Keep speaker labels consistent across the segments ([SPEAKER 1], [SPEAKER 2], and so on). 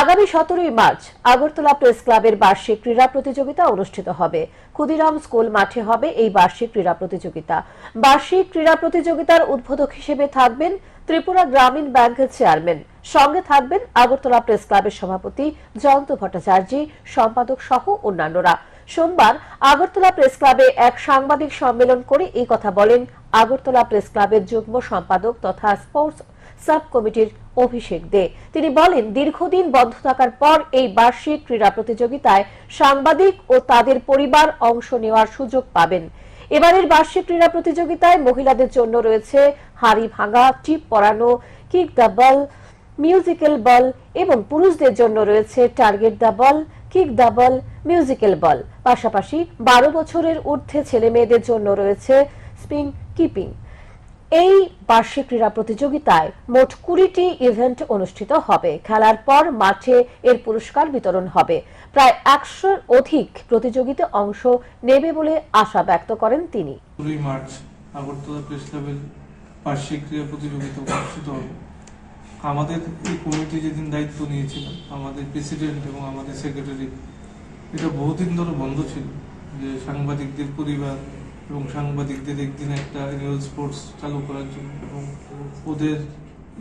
[SPEAKER 1] আগামী সতেরোই March Agartala press ক্লাবের বার্ষিক ক্রীড়া প্রতিযোগিতা অনুষ্ঠিত হবে। ক্ষুদিরাম স্কুল মাঠে হবে এই বার্ষিক ক্রীড়া প্রতিযোগিতা। বার্ষিক ক্রীড়া প্রতিযোগিতার উদ্বোধক হিসেবে থাকবেন ত্রিপুরা গ্রামীণ ব্যাংকের চেয়ারম্যান। সঙ্গে থাকবেন আগরতলা প্রেস ক্লাবের সভাপতি জয়ন্ত ভট্টাচার্য, সম্পাদক সহ অন্যান্যরা। সোমবার আগরতলা প্রেস ক্লাবে এক সাংবাদিক সম্মেলন করে এই কথা বলেন আগরতলা প্রেস ক্লাবের যুগ্ম সম্পাদক তথা স্পোর্টস সাব কমিটির অভিষেক দে। তিনি বলেন, দীর্ঘদিন বন্ধ থাকার পর এই বার্ষিক ক্রীড়া প্রতিযোগিতায় সাংবাদিক ও তাদের পরিবার অংশ নেওয়ার সুযোগ পাবেন। এবারের বার্ষিক ক্রীড়া প্রতিযোগিতায় মহিলাদের জন্য রয়েছে হাড়ি ভাঙা, টিপ পরানো, kick the ball, musical ball এবং পুরুষদের জন্য রয়েছে target the ball, kick the ball, musical ball. পাশাপাশি বারো বছরের ঊর্ধ্বে ছেলে মেয়েদের জন্য রয়েছে স্পিং কিপিং। এই বার্ষিক ক্রীড়া প্রতিযোগিতায় মোট কুড়িটি ইভেন্ট অনুষ্ঠিত হবে। খেলার পর মাঠে এর পুরস্কার বিতরণ হবে। প্রায় একশোর অধিক প্রতিযোগিতা অংশ নেবে বলে আশা ব্যক্ত করেন তিনি।
[SPEAKER 2] মার্চ আগরতলা প্রেস ক্লাবের বার্ষিক ক্রীড়া প্রতিযোগিতা অনুষ্ঠিত হবে। আমাদের এই কমিটি যেদিন দায়িত্ব নিয়েছিল, আমাদের প্রেসিডেন্ট এবং আমাদের সেক্রেটারি, এটা বহুদিন ধরে বন্ধ ছিল। যে সাংবাদিকদের পরিবার এবং সাংবাদিকদের একদিন একটা অ্যানুয়াল স্পোর্টস চালু করার জন্য। এবং ওদের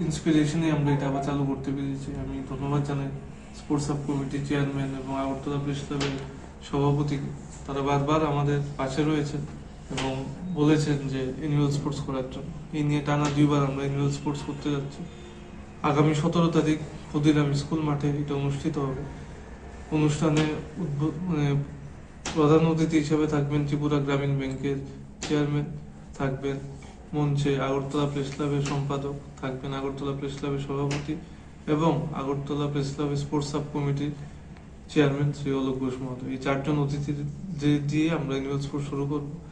[SPEAKER 2] ইন্সপিরেশনে আমরা এটা আবার চালু করতে পেরেছি। আমি ধন্যবাদ জানাই স্পোর্টস সাব কমিটির চেয়ারম্যান এবং আগরতলা প্রেস সভাপতিকে তারা বারবার আমাদের পাশে রয়েছেন এবং বলেছেন যে অ্যানুয়াল স্পোর্টস করার জন্য। এই নিয়ে টানা দুইবার আমরা অ্যানুয়াল স্পোর্টস করতে যাচ্ছি। আগামী সতেরো তারিখ ক্ষুদিরাম স্কুল মাঠে এটা অনুষ্ঠিত হবে। অনুষ্ঠানে মানে প্রধান অতিথি হিসেবে থাকবেন ত্রিপুরা গ্রামীণ ব্যাংকের চেয়ারম্যান, থাকবেন মঞ্চে আগরতলা প্রেস ক্লাবের সম্পাদক, থাকবেন আগরতলা প্রেস ক্লাবের সভাপতি এবং আগরতলা প্রেস ক্লাবের স্পোর্টস সাব কমিটির চেয়ারম্যান শ্রী অলোক ঘোষ মহোদয়। এই চারজন অতিথি দিয়ে আমরা স্পোর্টস শুরু করব।